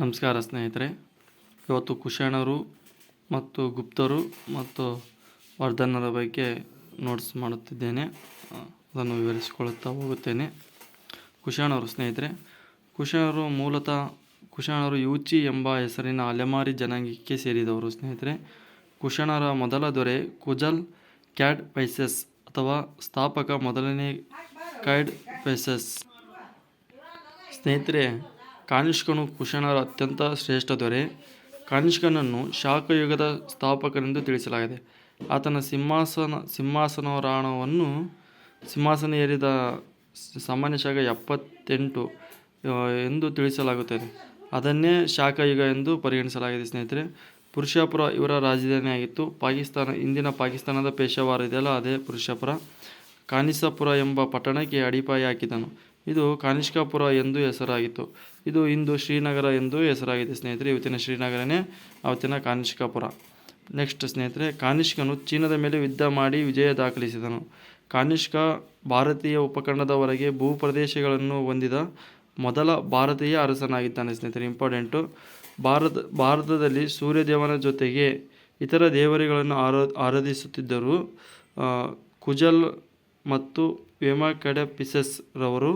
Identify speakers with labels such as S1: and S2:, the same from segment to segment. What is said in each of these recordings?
S1: ನಮಸ್ಕಾರ ಸ್ನೇಹಿತರೆ. ಇವತ್ತು ಕುಶಾಣರು ಮತ್ತು ಗುಪ್ತರು ಮತ್ತು ವರ್ಧನರ ಬಗ್ಗೆ ನೋಟ್ಸ್ ಮಾಡುತ್ತಿದ್ದೇನೆ. ಅದನ್ನು ವಿವರಿಸಿಕೊಳ್ಳುತ್ತಾ ಹೋಗುತ್ತೇನೆ. ಕುಶಾಣರು ಸ್ನೇಹಿತರೆ, ಕುಶಾಣರು ಮೂಲತಃ ಕುಶಾಣರು ಯೂಚಿ ಎಂಬ ಹೆಸರಿನ ಅಲೆಮಾರಿ ಜನಾಂಗಕ್ಕೆ ಸೇರಿದವರು ಸ್ನೇಹಿತರೆ. ಕುಶಾಣರ ಮೊದಲ ದೊರೆ ಕುಜಲ್ ಕ್ಯಾಡ್ ಪೈಸಸ್ ಅಥವಾ ಸ್ಥಾಪಕ ಮೊದಲನೇ ಕ್ಯಾಡ್ ಪೈಸಸ್. ಸ್ನೇಹಿತರೆ ಕಾನಿಷ್ಕನು ಕುಶನರ ಅತ್ಯಂತ ಶ್ರೇಷ್ಠ ದೊರೆ. ಕಾನಿಷ್ಕನನ್ನು ಶಾಖಯುಗದ ಸ್ಥಾಪಕನೆಂದು ತಿಳಿಸಲಾಗಿದೆ. ಆತನ ಸಿಂಹಾಸನ ಸಿಂಹಾಸನಾರೋಹಣವನ್ನು ಸಿಂಹಾಸನ ಏರಿದ ಸಾಮಾನ್ಯ ಶಾಖ ಎಪ್ಪತ್ತೆಂಟು ಎಂದು ತಿಳಿಸಲಾಗುತ್ತದೆ. ಅದನ್ನೇ ಶಾಖಯುಗ ಎಂದು ಪರಿಗಣಿಸಲಾಗಿದೆ ಸ್ನೇಹಿತರೆ. ಪುರುಷಾಪುರ ಇವರ ರಾಜಧಾನಿಯಾಗಿತ್ತು. ಪಾಕಿಸ್ತಾನ, ಇಂದಿನ ಪಾಕಿಸ್ತಾನದ ಪೇಶಾವಾರ ಇದೆಯಲ್ಲ, ಅದೇ ಪುರುಷಾಪುರ. ಕಾನಿಸಾಪುರ ಎಂಬ ಪಟ್ಟಣಕ್ಕೆ ಅಡಿಪಾಯ ಹಾಕಿದನು. ಇದು ಕಾನಿಷ್ಕಾಪುರ ಎಂದು ಹೆಸರಾಗಿತ್ತು. ಇದು ಇಂದು ಶ್ರೀನಗರ ಎಂದು ಹೆಸರಾಗಿದೆ, ಸ್ನೇಹಿತರೆ. ಇವತ್ತಿನ ಶ್ರೀನಗರನೇ ಅವತ್ತಿನ ಕಾನಿಷ್ಕಾಪುರ ನೆಕ್ಸ್ಟ್ ಸ್ನೇಹಿತರೆ, ಕಾನಿಷ್ಕನು ಚೀನಾದ ಮೇಲೆ ಯುದ್ಧ ಮಾಡಿ ವಿಜಯ ದಾಖಲಿಸಿದನು. ಕಾನಿಷ್ಕ ಭಾರತೀಯ ಉಪಖಂಡದವರೆಗೆ ಭೂಪ್ರದೇಶಗಳನ್ನು ಹೊಂದಿದ ಮೊದಲ ಭಾರತೀಯ ಅರಸನಾಗಿದ್ದಾನೆ ಸ್ನೇಹಿತರೆ. ಇಂಪಾರ್ಟೆಂಟು ಭಾರತ, ಭಾರತದಲ್ಲಿ ಸೂರ್ಯದೇವನ ಜೊತೆಗೆ ಇತರ ದೇವರುಗಳನ್ನು ಆರಾ, ಆರಾಧಿಸುತ್ತಿದ್ದರು. ಕುಜಲ್ ಮತ್ತು ವೆಮಾಕಡೆಪಿಸಸ್ ರವರು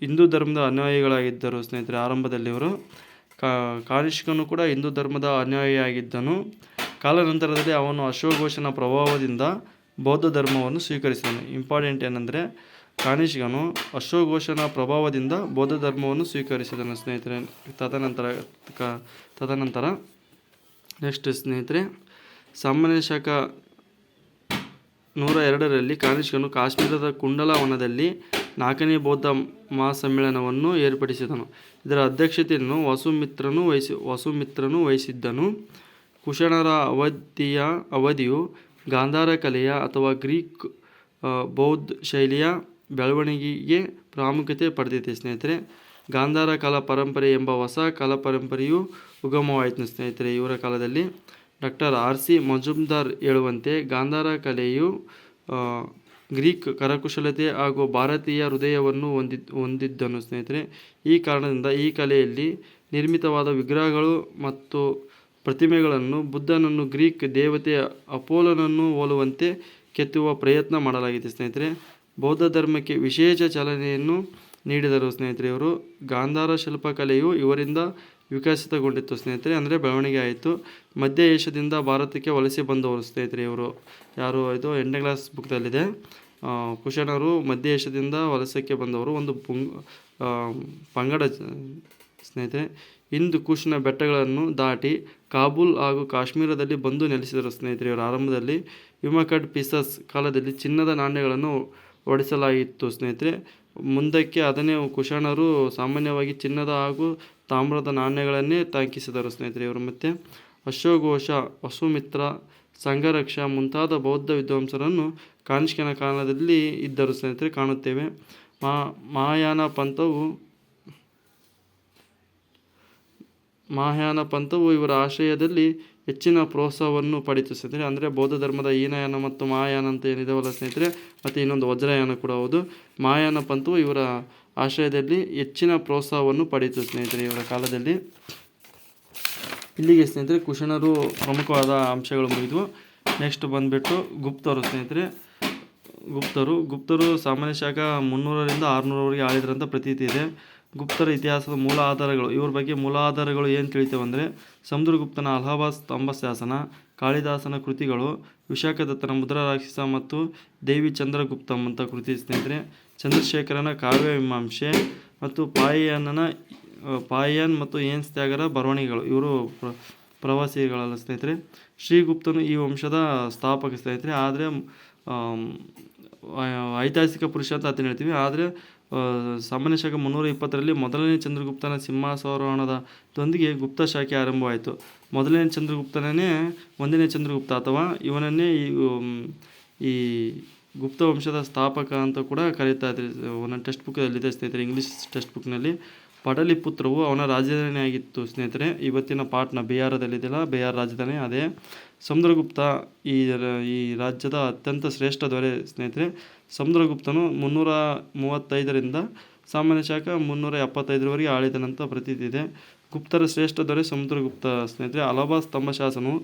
S1: ಹಿಂದೂ ಧರ್ಮದ ಅನುಯಾಯಿಗಳಾಗಿದ್ದರು ಸ್ನೇಹಿತರೆ, ಆರಂಭದಲ್ಲಿ ಇವರು. ಕಾನಿಷ್ಕನು ಕೂಡ ಹಿಂದೂ ಧರ್ಮದ ಅನುಯಾಯಿಯಾಗಿದ್ದನು. ಕಾಲಾನಂತರದಲ್ಲಿ ಅವನು ಅಶ್ವಘೋಷನ ಪ್ರಭಾವದಿಂದ ಬೌದ್ಧ ಧರ್ಮವನ್ನು ಸ್ವೀಕರಿಸಿದನು. ಇಂಪಾರ್ಟೆಂಟ್ ಏನಂದರೆ, ಕಾನಿಷ್ಕನು ಅಶ್ವಘೋಷನ ಪ್ರಭಾವದಿಂದ ಬೌದ್ಧ ಧರ್ಮವನ್ನು ಸ್ವೀಕರಿಸಿದನು ಸ್ನೇಹಿತರೆ. ತದನಂತರ, ಕ, ತದನಂತರ ನೆಕ್ಸ್ಟ್ ಸ್ನೇಹಿತರೆ, ಸಾಮಾನ್ಯ ಶಾಖ ನೂರ ಎರಡರಲ್ಲಿ ಕಾನಿಷ್ಕನು ಕಾಶ್ಮೀರದ ಕುಂಡಲ ವನದಲ್ಲಿ ನಾಲ್ಕನೇ ಬೌದ್ಧ ಮಹಾಸಮ್ಮೇಳನವನ್ನು ಏರ್ಪಡಿಸಿದನು. ಇದರ ಅಧ್ಯಕ್ಷತೆಯನ್ನು ವಸುಮಿತ್ರನು ವಹಿಸಿ, ವಸುಮಿತ್ರನು ವಹಿಸಿದ್ದನು. ಕುಶಣರ ಅವಧಿಯ, ಅವಧಿಯು ಗಾಂಧಾರ ಕಲೆಯ ಅಥವಾ ಗ್ರೀಕ್ ಬೌದ್ಧ ಶೈಲಿಯ ಬೆಳವಣಿಗೆಗೆ ಪ್ರಾಮುಖ್ಯತೆ ಪಡೆದಿದೆ ಸ್ನೇಹಿತರೆ. ಗಾಂಧಾರ ಕಲಾ ಪರಂಪರೆ ಎಂಬ ಹೊಸ ಕಲಾ ಪರಂಪರೆಯು ಉಗಮವಾಯಿತು ಸ್ನೇಹಿತರೆ ಇವರ ಕಾಲದಲ್ಲಿ. ಡಾಕ್ಟರ್ ಆರ್ ಸಿ ಮಜುಮ್ದಾರ್ ಹೇಳುವಂತೆ ಗಾಂಧಾರ ಕಲೆಯು ಗ್ರೀಕ್ ಕರಕುಶಲತೆ ಹಾಗೂ ಭಾರತೀಯ ಹೃದಯವನ್ನು ಹೊಂದಿದ್ ಹೊಂದಿದ್ದನು. ಸ್ನೇಹಿತರೆ, ಈ ಕಾರಣದಿಂದ ಈ ಕಲೆಯಲ್ಲಿ ನಿರ್ಮಿತವಾದ ವಿಗ್ರಹಗಳು ಮತ್ತು ಪ್ರತಿಮೆಗಳನ್ನು ಬುದ್ಧನನ್ನು ಗ್ರೀಕ್ ದೇವತೆ ಅಪೋಲನನ್ನು ಹೋಲುವಂತೆ ಕೆತ್ತುವ ಪ್ರಯತ್ನ ಮಾಡಲಾಗಿದೆ. ಸ್ನೇಹಿತರೆ, ಬೌದ್ಧ ಧರ್ಮಕ್ಕೆ ವಿಶೇಷ ಚಾಲನೆಯನ್ನು ನೀಡಿದರು. ಸ್ನೇಹಿತರೆ, ಇವರು ಗಾಂಧಾರ ಶಿಲ್ಪಕಲೆಯು ಇವರಿಂದ ವಿಕಸಿತಗೊಂಡಿತ್ತು ಸ್ನೇಹಿತರೆ. ಅಂದರೆ ಬೆಳವಣಿಗೆ ಆಯಿತು. ಮಧ್ಯ ಏಷ್ಯಾದಿಂದ ಭಾರತಕ್ಕೆ ವಲಸೆ ಬಂದವರು ಸ್ನೇಹಿತರೆ ಇವರು. ಯಾರು ಇದು? ಎಂಟನೇ ಕ್ಲಾಸ್ ಬುಕ್ದಲ್ಲಿದೆ ಕುಶಣರು ಮಧ್ಯ ಏಷ್ಯಾದಿಂದ ವಲಸಕ್ಕೆ ಬಂದವರು. ಒಂದು ಪುಂಗ್ ಪಂಗಡ ಸ್ನೇಹಿತರೆ. ಇಂದು ಕುಶ್ನ ಬೆಟ್ಟಗಳನ್ನು ದಾಟಿ ಕಾಬೂಲ್ ಹಾಗೂ ಕಾಶ್ಮೀರದಲ್ಲಿ ಬಂದು ನೆಲೆಸಿದರು ಸ್ನೇಹಿತರೆ ಇವರು ಆರಂಭದಲ್ಲಿ. ವಿಮಕಡ್ ಪಿಸಸ್ ಕಾಲದಲ್ಲಿ ಚಿನ್ನದ ನಾಣ್ಯಗಳನ್ನು ಹೊಡೆಸಲಾಗಿತ್ತು ಸ್ನೇಹಿತರೆ. ಮುಂದಕ್ಕೆ ಅದನ್ನೇ ಕುಶಾಣರು ಸಾಮಾನ್ಯವಾಗಿ ಚಿನ್ನದ ಹಾಗೂ ತಾಮ್ರದ ನಾಣ್ಯಗಳನ್ನೇ ತಾಂಕಿಸಿದರು ಸ್ನೇಹಿತರೆ ಇವರು ಮತ್ತು ಅಶ್ವಘೋಷ ವಸುಮಿತ್ರ ಸಂಘರಕ್ಷ ಮುಂತಾದ ಬೌದ್ಧ ವಿದ್ವಾಂಸರನ್ನು ಕಾನಿಷ್ಕನ ಕಾಲದಲ್ಲಿ ಇದ್ದರು, ಸ್ನೇಹಿತರೆ, ಕಾಣುತ್ತೇವೆ. ಮಾ ಮಹಾಯಾನ ಪಂಥವು ಮಹಾಯಾನ ಪಂಥವು ಇವರ ಆಶ್ರಯದಲ್ಲಿ ಹೆಚ್ಚಿನ ಪ್ರೋತ್ಸಾಹವನ್ನು ಪಡೀತು ಸ್ನೇಹಿತರೆ. ಅಂದರೆ ಬೌದ್ಧ ಧರ್ಮದ ಹೀನಯಾನ ಮತ್ತು ಮಹಾಯಾನ ಅಂತ ಏನಿದಾವಲ್ಲ ಸ್ನೇಹಿತರೆ, ಮತ್ತು ಇನ್ನೊಂದು ವಜ್ರಯಾನ ಕೂಡ ಹೌದು. ಮಹಾಯಾನ ಪಂಥವು ಇವರ ಆಶ್ರಯದಲ್ಲಿ ಹೆಚ್ಚಿನ ಪ್ರೋತ್ಸಾಹವನ್ನು ಪಡೀತು ಸ್ನೇಹಿತರೆ ಇವರ ಕಾಲದಲ್ಲಿ. ಇಲ್ಲಿಗೆ ಸ್ನೇಹಿತರೆ ಕುಶಣರು ಪ್ರಮುಖವಾದ ಅಂಶಗಳು ಮುಗಿದವು. ನೆಕ್ಸ್ಟ್ ಬಂದುಬಿಟ್ಟು ಗುಪ್ತರು ಸ್ನೇಹಿತರೆ. ಗುಪ್ತರು ಗುಪ್ತರು ಸಾಮಾನ್ಯ ಶಾಖ ಮುನ್ನೂರರಿಂದ ಆರುನೂರವರೆಗೆ ಆಳಿದ್ರಂತ ಪ್ರತೀತಿ ಇದೆ. ಗುಪ್ತರ ಇತಿಹಾಸದ ಮೂಲ ಆಧಾರಗಳು, ಇವ್ರ ಬಗ್ಗೆ ಮೂಲ ಆಧಾರಗಳು ಏನು ತಿಳಿತೇವೆ ಅಂದರೆ ಸಮುದ್ರಗುಪ್ತನ ಅಲಹಾಬಾದ್ ಸ್ತಂಭ ಶಾಸನ ಕಾಳಿದಾಸನ ಕೃತಿಗಳು, ವಿಶಾಖದತ್ತನ ಮುದ್ರಾ ರಾಕ್ಷಸ ಮತ್ತು ದೇವಿ ಚಂದ್ರಗುಪ್ತಂ ಅಂತ ಕೃತಿ ಸ್ನೇಹಿತರೆ, ಚಂದ್ರಶೇಖರನ ಕಾವ್ಯ ಮೀಮಾಂಸೆ ಮತ್ತು ಪಾಯಿಯನ್ನನ ಪಾಯಿಯನ್ ಮತ್ತು ಏನ್ಸ್ ತ್ಯಾಗರ ಬರವಣಿಗೆಗಳು, ಇವರು ಪ್ರ, ಪ್ರವಾಸಿಗಳಲ್ಲ ಸ್ನೇಹಿತರೆ. ಶ್ರೀಗುಪ್ತನು ಈ ವಂಶದ ಸ್ಥಾಪಕ ಸ್ನೇಹಿತರೆ, ಆದರೆ ಐತಿಹಾಸಿಕ ಪುರುಷ ಅಂತ ಆತನ ಹೇಳ್ತೀವಿ, ಆದರೆ ಸಾಮಾನ್ಯ ಶಾಖ ಮುನ್ನೂರ ಇಪ್ಪತ್ತರಲ್ಲಿ ಮೊದಲನೇ ಚಂದ್ರಗುಪ್ತನ ಸಿಂಹಾಸರೋಹಣದೊಂದಿಗೆ ಗುಪ್ತ ಶಾಖೆ ಆರಂಭವಾಯಿತು. ಮೊದಲನೇ ಚಂದ್ರಗುಪ್ತನೇ ಒಂದನೇ ಚಂದ್ರಗುಪ್ತ ಅಥವಾ ಇವನನ್ನೇ ಈ ಈ ಗುಪ್ತ ವಂಶದ ಸ್ಥಾಪಕ ಅಂತ ಕೂಡ ಕರೀತಾ ಇದ್ದಾರೆ ಒಂದೊಂದು ಟೆಕ್ಸ್ಟ್ ಬುಕ್ಕಲ್ಲಿದೆ ಸ್ನೇಹಿತರೆ, ಇಂಗ್ಲೀಷ್ ಟೆಕ್ಸ್ಟ್ ಬುಕ್ನಲ್ಲಿ ಪಟಲಿಪುತ್ರವು ಅವನ ರಾಜಧಾನಿಯಾಗಿತ್ತು ಸ್ನೇಹಿತರೆ. ಇವತ್ತಿನ ಪಾಟ್ನ ಬಿಹಾರದಲ್ಲಿದೆಯಲ್ಲ, ಬಿಹಾರ ರಾಜಧಾನಿ ಅದೇ. ಸಮುದ್ರಗುಪ್ತ ಈ ಈ ರಾಜ್ಯದ ಅತ್ಯಂತ ಶ್ರೇಷ್ಠ ದೊರೆ ಸ್ನೇಹಿತರೆ. ಸಮುದ್ರಗುಪ್ತನು ಮುನ್ನೂರ ಮೂವತ್ತೈದರಿಂದ ಸಾಮಾನ್ಯ ಶಾಖ ಮುನ್ನೂರ ಎಪ್ಪತ್ತೈದರವರೆಗೆ ಆಳಿದನಂತ ಪ್ರತೀತಿ ಇದೆ. ಗುಪ್ತರ ಶ್ರೇಷ್ಠ ದೊರೆ ಸಮುದ್ರಗುಪ್ತ. ಸ್ನೇಹಿತರೆ ಅಲಭಾಸ್ ಸ್ತಂಭ ಶಾಸನವು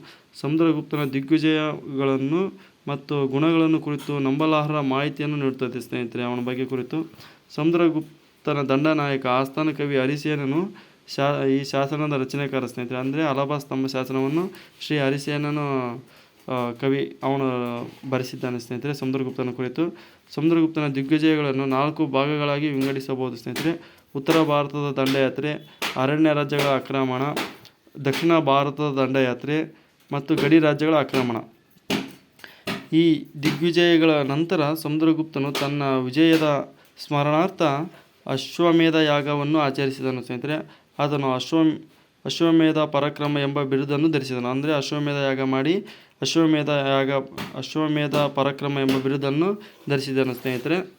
S1: ಸಮುದ್ರಗುಪ್ತನ ದಿಗ್ವಿಜಯಗಳನ್ನು ಮತ್ತು ಗುಣಗಳನ್ನು ಕುರಿತು ನಂಬಲಾರ್ಹ ಮಾಹಿತಿಯನ್ನು ನೀಡುತ್ತದೆ. ಸ್ನೇಹಿತರೆ, ಅವನ ಬಗ್ಗೆ ಕುರಿತು ಸಮುದ್ರಗುಪ್ತನ ದಂಡನಾಯಕ, ಆಸ್ಥಾನ ಕವಿ ಹರಿಸೇನನು ಶಾ, ಈ ಶಾಸನದ ರಚನೆಕಾರ ಸ್ನೇಹಿತರೆ, ಅಂದರೆ ಅಲಭಾಸ್ ಸ್ತಂಭ ಶಾಸನವನ್ನು ಶ್ರೀ ಹರಿಸೇನನು ಕವಿ ಅವನು ಬರೆಸಿದ್ದಾನೆ ಸ್ನೇಹಿತರೆ, ಸಮುದ್ರಗುಪ್ತನ ಕುರಿತು ಸಮುದ್ರಗುಪ್ತನ ದಿಗ್ವಿಜಯಗಳನ್ನು ನಾಲ್ಕು ಭಾಗಗಳಾಗಿ ವಿಂಗಡಿಸಬಹುದು. ಸ್ನೇಹಿತರೆ, ಉತ್ತರ ಭಾರತದ ದಂಡಯಾತ್ರೆ, ಅರಣ್ಯ ರಾಜ್ಯಗಳ ಆಕ್ರಮಣ, ದಕ್ಷಿಣ ಭಾರತದ ದಂಡಯಾತ್ರೆ ಮತ್ತು ಗಡಿ ರಾಜ್ಯಗಳ ಆಕ್ರಮಣ. ಈ ದಿಗ್ವಿಜಯಗಳ ನಂತರ ಸಮುದ್ರಗುಪ್ತನು ತನ್ನ ವಿಜಯದ ಸ್ಮರಣಾರ್ಥ ಅಶ್ವಮೇಧ ಯಾಗವನ್ನು ಆಚರಿಸಿದನು. ಸ್ನೇಹಿತರೆ ಅದನ್ನು ಅಶ್ವ ಅಶ್ವಮೇಧ ಪರಾಕ್ರಮ ಎಂಬ ಬಿರುದನ್ನು ಧರಿಸಿದನು. ಅಂದರೆ ಅಶ್ವಮೇಧ ಯಾಗ ಮಾಡಿ ಅಶ್ವಮೇಧ ಯಾಗ, ಅಶ್ವಮೇಧ ಪರಾಕ್ರಮ ಎಂಬ ಬಿರುದನ್ನು ಧರಿಸಿದನು, ಸ್ನೇಹಿತರೆ.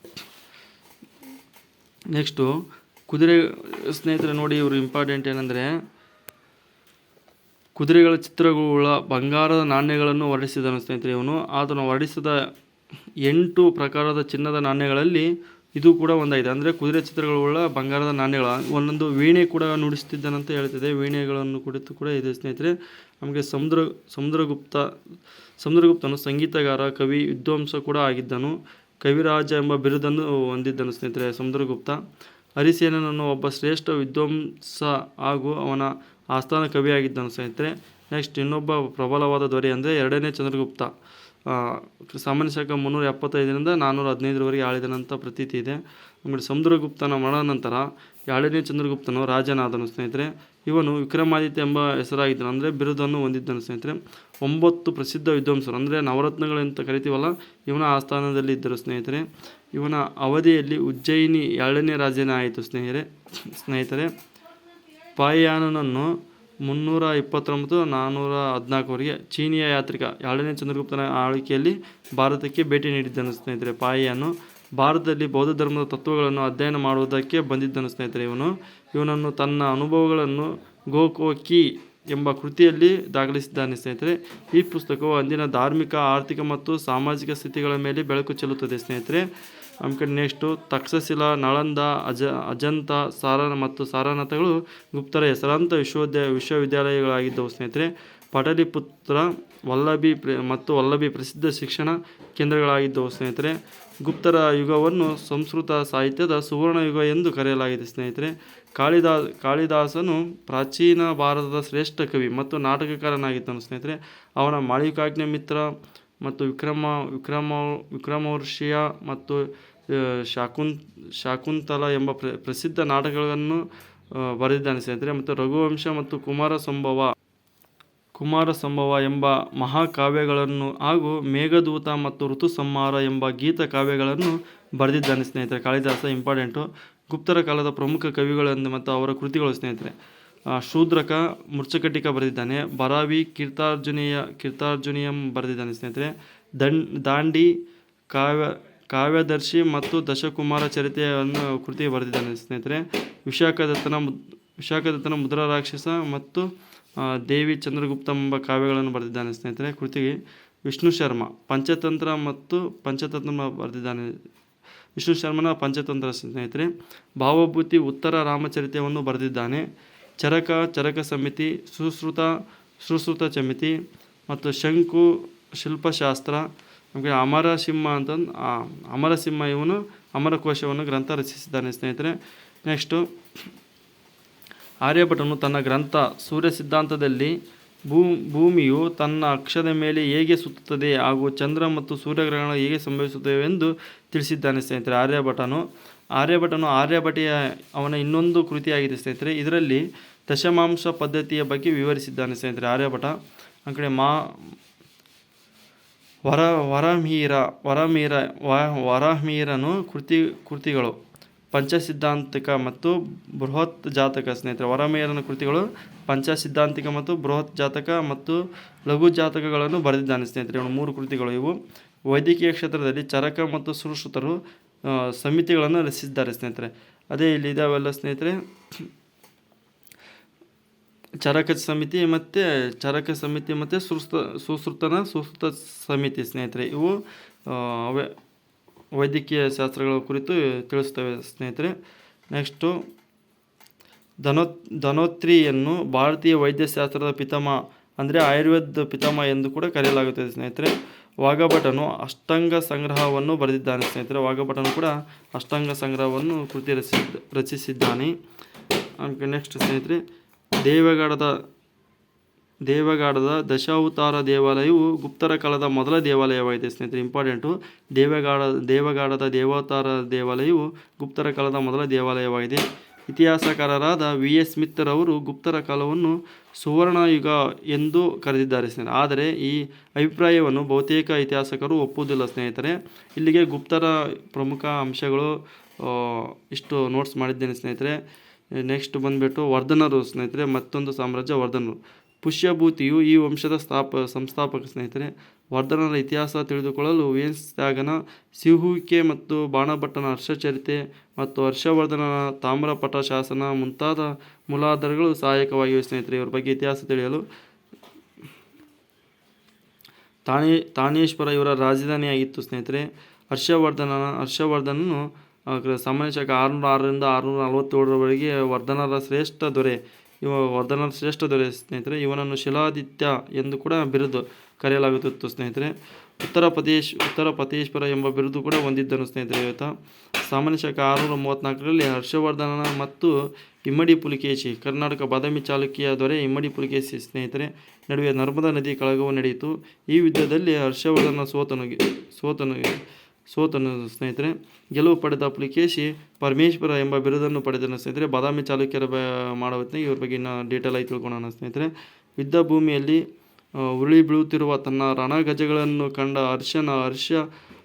S1: ನೆಕ್ಸ್ಟು ಕುದುರೆ, ಸ್ನೇಹಿತರೆ, ನೋಡಿ ಇವರು ಇಂಪಾರ್ಟೆಂಟ್ ಏನಂದರೆ, ಕುದುರೆಗಳ ಚಿತ್ರಗಳ ಬಂಗಾರದ ನಾಣ್ಯಗಳನ್ನು ಹೊರಡಿಸಿದನು ಸ್ನೇಹಿತರೆ ಇವನು. ಆತನು ಹೊರಡಿಸಿದ ಎಂಟು ಪ್ರಕಾರದ ಚಿನ್ನದ ನಾಣ್ಯಗಳಲ್ಲಿ ಇದು ಕೂಡ ಒಂದಾಗಿದೆ. ಅಂದರೆ ಕುದುರೆ ಚಿತ್ರಗಳುಳ್ಳ ಬಂಗಾರದ ನಾಣ್ಯಗಳ, ಒಂದೊಂದು ವೀಣೆ ಕೂಡ ನುಡಿಸ್ತಿದ್ದನಂತ ಹೇಳ್ತಿದೆ. ವೀಣೆಗಳನ್ನು ಕುರಿತು ಕೂಡ ಇದೆ ಸ್ನೇಹಿತರೆ. ನಮಗೆ ಸಮುದ್ರ, ಸಮುದ್ರಗುಪ್ತ, ಸಮುದ್ರಗುಪ್ತನು ಸಂಗೀತಗಾರ, ಕವಿ, ವಿದ್ವಾಂಸ ಕೂಡ ಆಗಿದ್ದನು. ಕವಿರಾಜ ಎಂಬ ಬಿರುದನ್ನು ಹೊಂದಿದ್ದನು ಸ್ನೇಹಿತರೆ ಸಮುದ್ರಗುಪ್ತ. ಹರಿಸೇನನನ್ನು ಒಬ್ಬ ಶ್ರೇಷ್ಠ ವಿದ್ವಾಂಸ ಹಾಗೂ ಅವನ ಆಸ್ಥಾನ ಕವಿಯಾಗಿದ್ದನು ಸ್ನೇಹಿತರೆ. ನೆಕ್ಸ್ಟ್ ಇನ್ನೊಬ್ಬ ಪ್ರಬಲವಾದ ದೊರೆ ಅಂದರೆ ಎರಡನೇ ಚಂದ್ರಗುಪ್ತ. ಸಾಮಾನ್ಯ ಶಕ ಮುನ್ನೂರ ಎಪ್ಪತ್ತೈದರಿಂದ ನಾನ್ನೂರ ಹದಿನೈದರವರೆಗೆ ಆಳಿದನಂತ ಪ್ರತೀತಿ ಇದೆ. ಆಮೇಲೆ ಸಮುದ್ರಗುಪ್ತನ ಮರಣ ನಂತರ ಎರಡನೇ ಚಂದ್ರಗುಪ್ತನು ರಾಜನಾದನು, ಸ್ನೇಹಿತರೆ. ಇವನು ವಿಕ್ರಮಾದಿತ್ಯ ಎಂಬ ಹೆಸರಾಗಿದ್ದನು, ಅಂದರೆ ಬಿರುದನ್ನು ಹೊಂದಿದ್ದನು, ಸ್ನೇಹಿತರೆ. ಒಂಬತ್ತು ಪ್ರಸಿದ್ಧ ವಿದ್ವಾಂಸರು, ಅಂದರೆ ಅಂತ ಕರಿತೀವಲ್ಲ, ಇವನ ಆಸ್ಥಾನದಲ್ಲಿ ಇದ್ದರು, ಸ್ನೇಹಿತರೆ. ಇವನ ಅವಧಿಯಲ್ಲಿ ಉಜ್ಜಯಿನಿ ಎರಡನೇ ರಾಜನೇ ಆಯಿತು, ಸ್ನೇಹಿತರೆ. ಸ್ನೇಹಿತರೆ ಪಾಯಾನನನ್ನು ಮುನ್ನೂರ ಇಪ್ಪತ್ತೊಂಬತ್ತು ನಾನ್ನೂರ ಹದಿನಾಲ್ಕುವರೆಗೆ ಚೀನಿಯ ಯಾತ್ರಿಕ ಎರಡನೇ ಚಂದ್ರಗುಪ್ತನ ಆಳ್ವಿಕೆಯಲ್ಲಿ ಭಾರತಕ್ಕೆ ಭೇಟಿ ನೀಡಿದ್ದನು ಸ್ನೇಹಿತರೆ, ಪಾಯಿಯನ್ನು ಭಾರತದಲ್ಲಿ ಬೌದ್ಧ ಧರ್ಮದ ತತ್ವಗಳನ್ನು ಅಧ್ಯಯನ ಮಾಡುವುದಕ್ಕೆ ಬಂದಿದ್ದನು ಸ್ನೇಹಿತರೆ, ಇವನು, ಇವನನ್ನು ತನ್ನ ಅನುಭವಗಳನ್ನು ಗೋಕೋಕಿ ಎಂಬ ಕೃತಿಯಲ್ಲಿ ದಾಖಲಿಸಿದ್ದಾನೆ ಸ್ನೇಹಿತರೆ. ಈ ಪುಸ್ತಕವು ಅಂದಿನ ಧಾರ್ಮಿಕ, ಆರ್ಥಿಕ ಮತ್ತು ಸಾಮಾಜಿಕ ಸ್ಥಿತಿಗಳ ಮೇಲೆ ಬೆಳಕು ಚೆಲ್ಲುತ್ತದೆ ಸ್ನೇಹಿತರೆ. ಆಮೇಲೆ ನೆಕ್ಸ್ಟು ತಕ್ಷಶಿಲಾ, ನಳಂದ, ಅಜ, ಅಜಂತ, ಸಾರನ ಮತ್ತು ಸಾರನಾಥಗಳು ಗುಪ್ತರ ಹೆಸರಾಂತ ವಿಶ್ವವಿದ್ಯ, ವಿಶ್ವವಿದ್ಯಾಲಯಗಳಾಗಿದ್ದವು. ಸ್ನೇಹಿತರೆ, ಪಟಲಿಪುತ್ರ, ವಲ್ಲಭಿ ಮತ್ತು ವಲ್ಲಭಿ ಪ್ರಸಿದ್ಧ ಶಿಕ್ಷಣ ಕೇಂದ್ರಗಳಾಗಿದ್ದವು. ಸ್ನೇಹಿತರೆ, ಗುಪ್ತರ ಯುಗವನ್ನು ಸಂಸ್ಕೃತ ಸಾಹಿತ್ಯದ ಸುವರ್ಣ ಯುಗ ಎಂದು ಕರೆಯಲಾಗಿದೆ. ಸ್ನೇಹಿತರೆ, ಕಾಳಿದಾ, ಕಾಳಿದಾಸನು ಪ್ರಾಚೀನ ಭಾರತದ ಶ್ರೇಷ್ಠ ಕವಿ ಮತ್ತು ನಾಟಕಕಾರನಾಗಿದ್ದನು. ಸ್ನೇಹಿತರೆ, ಅವನ ಮಾಳಿಕಾಗ್ನಿ ಮಿತ್ರ ಮತ್ತು ವಿಕ್ರಮ ವಿಕ್ರಮ, ವಿಕ್ರಮೋರ್ಷಿಯ ಮತ್ತು ಶಾಕುನ್, ಶಾಕುಂತಲ ಎಂಬ ಪ್ರ, ಪ್ರಸಿದ್ಧ ನಾಟಕಗಳನ್ನು ಬರೆದಿದ್ದಾನೆ ಸ್ನೇಹಿತರೆ. ಮತ್ತು ರಘುವಂಶ ಮತ್ತು ಕುಮಾರ ಸಂಭವ ಕುಮಾರ ಸಂಭವ ಎಂಬ ಮಹಾಕಾವ್ಯಗಳನ್ನು ಹಾಗೂ ಮೇಘದೂತ ಮತ್ತು ಋತು ಸಂಹಾರ ಎಂಬ ಗೀತ ಕಾವ್ಯಗಳನ್ನು ಬರೆದಿದ್ದಾನೆ ಸ್ನೇಹಿತರೆ. ಕಾಳಿದಾಸ ಇಂಪಾರ್ಟೆಂಟು. ಗುಪ್ತರ ಕಾಲದ ಪ್ರಮುಖ ಕವಿಗಳೆಂದು ಮತ್ತು ಅವರ ಕೃತಿಗಳು ಸ್ನೇಹಿತರೆ. ಶೂದ್ರಕ ಮೃಚ್ಛಕಟಿಕ ಬರೆದಿದ್ದಾನೆ. ಬರಾವಿ ಕೀರ್ತಾರ್ಜುನೀಯ, ಕೀರ್ತಾರ್ಜುನಿಯಂ ಬರೆದಿದ್ದಾನೆ ಸ್ನೇಹಿತರೆ. ದಂಡ್, ದಾಂಡಿ, ಕಾವ್ಯ, ಕಾವ್ಯದರ್ಶಿ ಮತ್ತು ದಶಕುಮಾರ ಚರಿತೆಯನ್ನು ಕೃತಿ ಬರೆದಿದ್ದಾನೆ ಸ್ನೇಹಿತರೆ. ವಿಶಾಖದತ್ತನ ವಿಶಾಖದತ್ತನ ಮುದ್ರಾ ರಾಕ್ಷಸ ಮತ್ತು ದೇವಿ ಚಂದ್ರಗುಪ್ತ ಎಂಬ ಕಾವ್ಯಗಳನ್ನು ಬರೆದಿದ್ದಾನೆ ಸ್ನೇಹಿತರೆ. ಕೃತಿಗೆ ವಿಷ್ಣು ಶರ್ಮ, ಪಂಚತಂತ್ರ ಮತ್ತು ಪಂಚತಂತ್ರ ಬರೆದಿದ್ದಾನೆ. ವಿಷ್ಣು ಶರ್ಮನ ಪಂಚತಂತ್ರ ಸ್ನೇಹಿತರೆ. ಭಾವಭೂತಿ ಉತ್ತರ ರಾಮಚರಿತೆಯನ್ನು ಬರೆದಿದ್ದಾನೆ. ಚರಕ ಚರಕ ಸಮಿತಿ, ಸುಶ್ರುತ ಸುಶ್ರುತ ಸಮಿತಿ ಮತ್ತು ಶಂಕು ಶಿಲ್ಪಶಾಸ್ತ್ರ. ನಮಗೆ ಅಮರಸಿಂಹ ಅಂತಂದು ಅಮರಸಿಂಹ ಇವನು ಅಮರಕೋಶವನ್ನು ಗ್ರಂಥ ರಚಿಸಿದ್ದಾನೆ ಸ್ನೇಹಿತರೆ. ನೆಕ್ಸ್ಟು ಆರ್ಯಭಟನು ತನ್ನ ಗ್ರಂಥ ಸೂರ್ಯ ಸಿದ್ಧಾಂತದಲ್ಲಿ ಭೂ, ಭೂಮಿಯು ತನ್ನ ಅಕ್ಷದ ಮೇಲೆ ಹೇಗೆ ಸುತ್ತುತ್ತದೆ ಹಾಗೂ ಚಂದ್ರ ಮತ್ತು ಸೂರ್ಯಗ್ರಹಣ ಹೇಗೆ ಸಂಭವಿಸುತ್ತವೆ ಎಂದು ತಿಳಿಸಿದ್ದಾನೆ ಸ್ನೇಹಿತರೆ ಆರ್ಯಭಟನು. ಆರ್ಯಭಟನು ಆರ್ಯಭಟಿಯ ಅವನ ಇನ್ನೊಂದು ಕೃತಿಯಾಗಿದೆ ಸ್ನೇಹಿತರೆ. ಇದರಲ್ಲಿ ದಶಮಾಂಶ ಪದ್ಧತಿಯ ಬಗ್ಗೆ ವಿವರಿಸಿದ್ದಾನೆ ಸ್ನೇಹಿತರೆ. ಆರ್ಯಭಟ ಆ ಕಡೆ ಮಾ ವರ ವರಮೀರ ವರಮೀರ ವ ವರಮೀರನು ಕೃತಿ ಕೃತಿಗಳು ಪಂಚಸಿದ್ಧಾಂತಿಕ ಮತ್ತು ಬೃಹತ್ ಜಾತಕ ಸ್ನೇಹಿತರೆ. ವರಮೀರನ ಕೃತಿಗಳು ಪಂಚಸಿದ್ಧಾಂತಿಕ ಮತ್ತು ಬೃಹತ್ ಜಾತಕ ಮತ್ತು ಲಘು ಜಾತಕಗಳನ್ನು ಬರೆದಿದ್ದಾನೆ ಸ್ನೇಹಿತರೆ. ಇವನು ಮೂರು ಕೃತಿಗಳು ಇವು. ವೈದ್ಯಕೀಯ ಕ್ಷೇತ್ರದಲ್ಲಿ ಚರಕ ಮತ್ತು ಸುಶ್ರುತರು ಸಮಿತಿಗಳನ್ನು ರಚಿಸಿದ್ದಾರೆ ಸ್ನೇಹಿತರೆ. ಅದೇ ಇಲ್ಲಿ ಇದಾವೆಲ್ಲ ಸ್ನೇಹಿತರೆ. ಚರಕ ಸಮಿತಿ ಮತ್ತು ಚರಕ ಸಮಿತಿ ಮತ್ತು ಸುಸ್ತ ಸುಶ್ರುತನ ಸುಶ್ರುತ ಸಮಿತಿ ಸ್ನೇಹಿತರೆ. ಇವು ವೈದ್ಯಕೀಯ ಶಾಸ್ತ್ರಗಳ ಕುರಿತು ತಿಳಿಸ್ತವೆ ಸ್ನೇಹಿತರೆ. ನೆಕ್ಸ್ಟು, ಧನೋ, ಧನೋತ್ರಿಯನ್ನು ಭಾರತೀಯ ವೈದ್ಯಶಾಸ್ತ್ರದ ಪಿತಾಮಹ, ಅಂದರೆ ಆಯುರ್ವೇದ ಪಿತಾಮಹ ಎಂದು ಕೂಡ ಕರೆಯಲಾಗುತ್ತದೆ ಸ್ನೇಹಿತರೆ. ವಾಘಭಟನು ಅಷ್ಟಾಂಗ ಸಂಗ್ರಹವನ್ನು ಬರೆದಿದ್ದಾನೆ ಸ್ನೇಹಿತರೆ. ವಾಘಭಟನು ಕೂಡ ಅಷ್ಟಾಂಗ ಸಂಗ್ರಹವನ್ನು ಕೃತಿ ರಚಿಸಿದ್ದ ರಚಿಸಿದ್ದಾನೆ. ನೆಕ್ಸ್ಟ್ ಸ್ನೇಹಿತರೆ. ದೇವಗಡದ, ದೇವಗಾಡದ ದಶಾವತಾರ ದೇವಾಲಯವು ಗುಪ್ತರ ಕಾಲದ ಮೊದಲ ದೇವಾಲಯವಾಗಿದೆ ಸ್ನೇಹಿತರೆ. ಇಂಪಾರ್ಟೆಂಟು, ದೇವಗಾಡ, ದೇವಗಾಡದ ದೇವತಾರ ದೇವಾಲಯವು ಗುಪ್ತರ ಕಾಲದ ಮೊದಲ ದೇವಾಲಯವಾಗಿದೆ. ಇತಿಹಾಸಕಾರರಾದ ವಿ. ಎಸ್. ಸ್ಮಿತ್ರವರು ಗುಪ್ತರ ಕಾಲವನ್ನು ಸುವರ್ಣ ಯುಗ ಎಂದು ಕರೆದಿದ್ದಾರೆ ಸ್ನೇಹಿತರೆ. ಆದರೆ ಈ ಅಭಿಪ್ರಾಯವನ್ನು ಬಹುತೇಕ ಇತಿಹಾಸಕರು ಒಪ್ಪುವುದಿಲ್ಲ ಸ್ನೇಹಿತರೆ. ಇಲ್ಲಿಗೆ ಗುಪ್ತರ ಪ್ರಮುಖ ಅಂಶಗಳು ಇಷ್ಟು ನೋಟ್ಸ್ ಮಾಡಿದ್ದೇನೆ ಸ್ನೇಹಿತರೆ. ನೆಕ್ಸ್ಟ್ ಬಂದುಬಿಟ್ಟು ವರ್ಧನರು ಸ್ನೇಹಿತರೆ. ಮತ್ತೊಂದು ಸಾಮ್ರಾಜ್ಯ ವರ್ಧನರು. ಪುಷ್ಯಭೂತಿಯು ಈ ವಂಶದ ಸ್ಥಾಪ, ಸಂಸ್ಥಾಪಕ ಸ್ನೇಹಿತರೆ. ವರ್ಧನರ ಇತಿಹಾಸ ತಿಳಿದುಕೊಳ್ಳಲು ವೇನ್ಸ್ ತ್ಯಾಗನ ಸಿಹುವಿಕೆ ಮತ್ತು ಬಾಣಭಟ್ಟನ ಹರ್ಷಚರಿತೆ ಮತ್ತು ಹರ್ಷವರ್ಧನನ ತಾಮ್ರಪಟ ಶಾಸನ ಮುಂತಾದ ಮೂಲಾಧಾರಗಳು ಸಹಾಯಕವಾಗಿವೆ ಸ್ನೇಹಿತರೆ. ಇವರ ಬಗ್ಗೆ ಇತಿಹಾಸ ತಿಳಿಯಲು ತಾಣೇ, ತಾಣೇಶ್ವರ ಇವರ ರಾಜಧಾನಿಯಾಗಿತ್ತು ಸ್ನೇಹಿತರೆ. ಹರ್ಷವರ್ಧನನ, ಹರ್ಷವರ್ಧನನು ಸಾಮಾನ್ಯ ಶಕ ಆರುನೂರ ಆರರಿಂದ ಆರುನೂರ ನಲವತ್ತೇಳರವರೆಗೆ ವರ್ಧನರ ಶ್ರೇಷ್ಠ ದೊರೆ. ಇವ, ವರ್ಧನರ ಶ್ರೇಷ್ಠ ದೊರೆ ಸ್ನೇಹಿತರೆ. ಇವನನ್ನು ಶಿಲಾದಿತ್ಯ ಎಂದು ಕೂಡ ಬಿರುದು. ಕರೆಯಲಾಗುತ್ತಿತ್ತು ಸ್ನೇಹಿತರೆ. ಉತ್ತರ ಪ್ರದೇಶ್, ಉತ್ತರ ಪ್ರದೇಶ್ವರ ಎಂಬ ಬಿರುದು ಕೂಡ ಹೊಂದಿದ್ದನು ಸ್ನೇಹಿತರೆ ಇವತ್ತ ಸಾಮಾನ್ಯ ಶಾಖ ಆರುನೂರ ಮೂವತ್ತ್ನಾಲ್ಕರಲ್ಲಿ ಹರ್ಷವರ್ಧನನ ಮತ್ತು ಇಮ್ಮಡಿ ಪುಲಿಕೇಶಿ, ಕರ್ನಾಟಕ ಬಾದಾಮಿ ಚಾಲುಕ್ಯ ದೊರೆ ಇಮ್ಮಡಿ ಪುಲಿಕೇಶಿ ಸ್ನೇಹಿತರೆ, ನಡುವೆ ನರ್ಮದಾ ನದಿ ಕಳಗವು ನಡೆಯಿತು. ಈ ಯುದ್ಧದಲ್ಲಿ ಹರ್ಷವರ್ಧನ ಸೋತನು ಸೋತನು ಸೋತನು ಸ್ನೇಹಿತರೆ. ಗೆಲುವು ಪಡೆದ ಪುಲಿಕೇಶಿ ಪರಮೇಶ್ವರ ಎಂಬ ಬಿರುದನ್ನು ಪಡೆದನು ಸ್ನೇಹಿತರೆ. ಬಾದಾಮಿ ಚಾಲುಕ್ಯರ ಬ ಮಾಡೋ ಇವ್ರ ಬಗ್ಗೆ ಇನ್ನೂ ಡೀಟೇಲ್ ಆಗಿ ತಿಳ್ಕೊಳ್ಳೋಣ ಸ್ನೇಹಿತರೆ. ಯುದ್ಧ ಭೂಮಿಯಲ್ಲಿ ಉರುಳಿ ಬೀಳುತ್ತಿರುವ ತನ್ನ ರಣಗಜಗಳನ್ನು ಕಂಡ ಹರ್ಷನ ಹರ್ಷ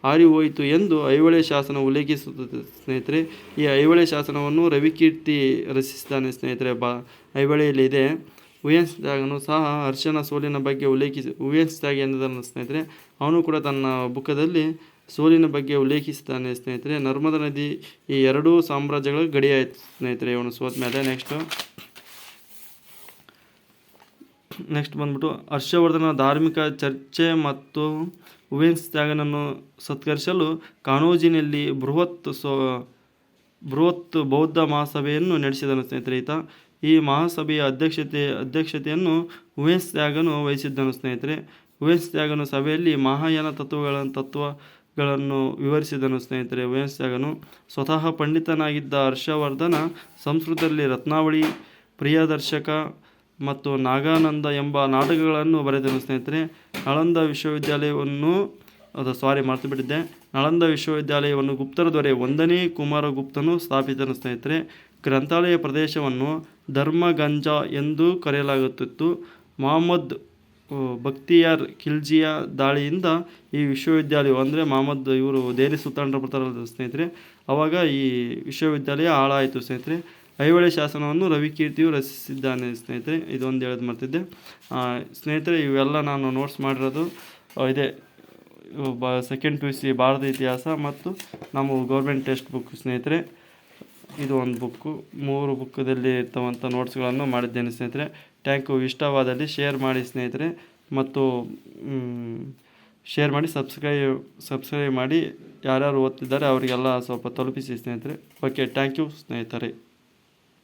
S1: ಹಾರಿ ಹೋಯಿತು ಎಂದು ಐಹೊಳೆ ಶಾಸನ ಉಲ್ಲೇಖಿಸುತ್ತದೆ. ಸ್ನೇಹಿತರೆ, ಈ ಐಹೊಳೆ ಶಾಸನವನ್ನು ರವಿಕೀರ್ತಿ ರಚಿಸಿದ್ದಾನೆ ಸ್ನೇಹಿತರೆ. ಬಾ, ಐಹೊಳೆಯಲ್ಲಿ ಇದೆ. ಉಯನ್ಸ್ ತ್ಯಾಗನು ಸಹ ಹರ್ಷನ ಸೋಲಿನ ಬಗ್ಗೆ ಉಲ್ಲೇಖಿಸಿ ಉಯನ್ಸ್ ಎಂದದನ್ನು ಸ್ನೇಹಿತರೆ, ಅವನು ಕೂಡ ತನ್ನ ಬುಕ್ಕದಲ್ಲಿ ಸೋಲಿನ ಬಗ್ಗೆ ಉಲ್ಲೇಖಿಸ್ತಾನೆ ಸ್ನೇಹಿತರೆ. ನರ್ಮದಾ ನದಿ ಈ ಎರಡೂ ಸಾಮ್ರಾಜ್ಯಗಳ ಗಡಿಯಾಯಿತು ಸ್ನೇಹಿತರೆ ಇವನು ಸೋತ ಮೇಲೆ ನೆಕ್ಸ್ಟು. ನೆಕ್ಸ್ಟ್ ಬಂದ್ಬಿಟ್ಟು ಹರ್ಷವರ್ಧನ ಧಾರ್ಮಿಕ ಚರ್ಚೆ ಮತ್ತು ಉವೆನ್ಸ್ ತ್ಯಾಗನನ್ನು ಸತ್ಕರಿಸಲು ಕಾನೋಜಿನಲ್ಲಿ ಬೃಹತ್ ಸೊ, ಬೃಹತ್ ಬೌದ್ಧ ಮಹಾಸಭೆಯನ್ನು ನಡೆಸಿದನು ಸ್ನೇಹಿತರೆ ಈತ. ಈ ಮಹಾಸಭೆಯ ಅಧ್ಯಕ್ಷತೆ, ಅಧ್ಯಕ್ಷತೆಯನ್ನು ಉವೇಸ್ ತ್ಯಾಗನು ವಹಿಸಿದ್ದನು ಸ್ನೇಹಿತರೆ. ಉವೇಸ್ ತ್ಯಾಗನು ಸಭೆಯಲ್ಲಿ ಮಹಾಯಾನ ತತ್ವಗಳ, ತತ್ವಗಳನ್ನು ವಿವರಿಸಿದನು ಸ್ನೇಹಿತರೆ. ಉವೇಸ್ ತ್ಯಾಗನು ಸ್ವತಃ ಪಂಡಿತನಾಗಿದ್ದ ಹರ್ಷವರ್ಧನ ಸಂಸ್ಕೃತದಲ್ಲಿ ರತ್ನಾವಳಿ, ಪ್ರಿಯದರ್ಶಕ ಮತ್ತು ನಾಗಾನಂದ ಎಂಬ ನಾಟಕಗಳನ್ನು ಬರೆದನು ಸ್ನೇಹಿತರೆ. ನಳಂದ ವಿಶ್ವವಿದ್ಯಾಲಯವನ್ನು, ಅದು ಸಾರಿ ಮರೆತುಬಿಟ್ಟಿದ್ದೆ ನಳಂದ ವಿಶ್ವವಿದ್ಯಾಲಯವನ್ನು ಗುಪ್ತರ ದೊರೆ ಒಂದನೇ ಕುಮಾರಗುಪ್ತನು ಸ್ಥಾಪಿತನ ಸ್ನೇಹಿತರೆ. ಗ್ರಂಥಾಲಯ ಪ್ರದೇಶವನ್ನು ಧರ್ಮಗಂಜ ಎಂದು ಕರೆಯಲಾಗುತ್ತಿತ್ತು. ಮಹಮ್ಮದ್ ಬಕ್ತಿಯಾರ್ ಖಿಲ್ಜಿಯ ದಾಳಿಯಿಂದ ಈ ವಿಶ್ವವಿದ್ಯಾಲಯವು, ಅಂದರೆ ಮಹಮ್ಮದ್ ಇವರು ದೇಹಿ ಸುಲ್ತಾನರ ಬರ್ತಾರಲ್ಲ ಸ್ನೇಹಿತರೆ, ಅವಾಗ ಈ ವಿಶ್ವವಿದ್ಯಾಲಯ ಹಾಳಾಯಿತು ಸ್ನೇಹಿತರೆ. ಐಹೊಳೆ ಶಾಸನವನ್ನು ರವಿಕೀರ್ತಿಯು ರಚಿಸಿದ್ದಾನೆ ಸ್ನೇಹಿತರೆ, ಇದೊಂದು ಹೇಳೋದು ಮರ್ತಿದ್ದೆ. ಸ್ನೇಹಿತರೆ, ಇವೆಲ್ಲ ನಾನು ನೋಟ್ಸ್ ಮಾಡಿರೋದು ಇದೆ. ಬ second P U C Bharata ಇತಿಹಾಸ ಮತ್ತು ನಮ್ಮ ಗೌರ್ಮೆಂಟ್ ಟೆಕ್ಸ್ಟ್ ಬುಕ್ ಸ್ನೇಹಿತರೆ. ಇದು ಒಂದು ಬುಕ್ಕು. ಮೂರು ಬುಕ್ಕದಲ್ಲಿ ಇರ್ತವಂಥ ನೋಟ್ಸ್ಗಳನ್ನು ಮಾಡಿದ್ದೇನೆ ಸ್ನೇಹಿತರೆ. ಟ್ಯಾಂಕ್ ಇಷ್ಟವಾದಲ್ಲಿ ಶೇರ್ ಮಾಡಿ ಸ್ನೇಹಿತರೆ. ಮತ್ತು ಶೇರ್ ಮಾಡಿ ಸಬ್ಸ್ಕ್ರೈಬ್ ಸಬ್ಸ್ಕ್ರೈಬ್ ಮಾಡಿ. ಯಾರ್ಯಾರು ಓದ್ತಿದ್ದಾರೆ ಅವರಿಗೆಲ್ಲ ಸ್ವಲ್ಪ ತಲುಪಿಸಿ ಸ್ನೇಹಿತರೆ. ಓಕೆ ಥ್ಯಾಂಕ್ ಯು ಸ್ನೇಹಿತರೆ.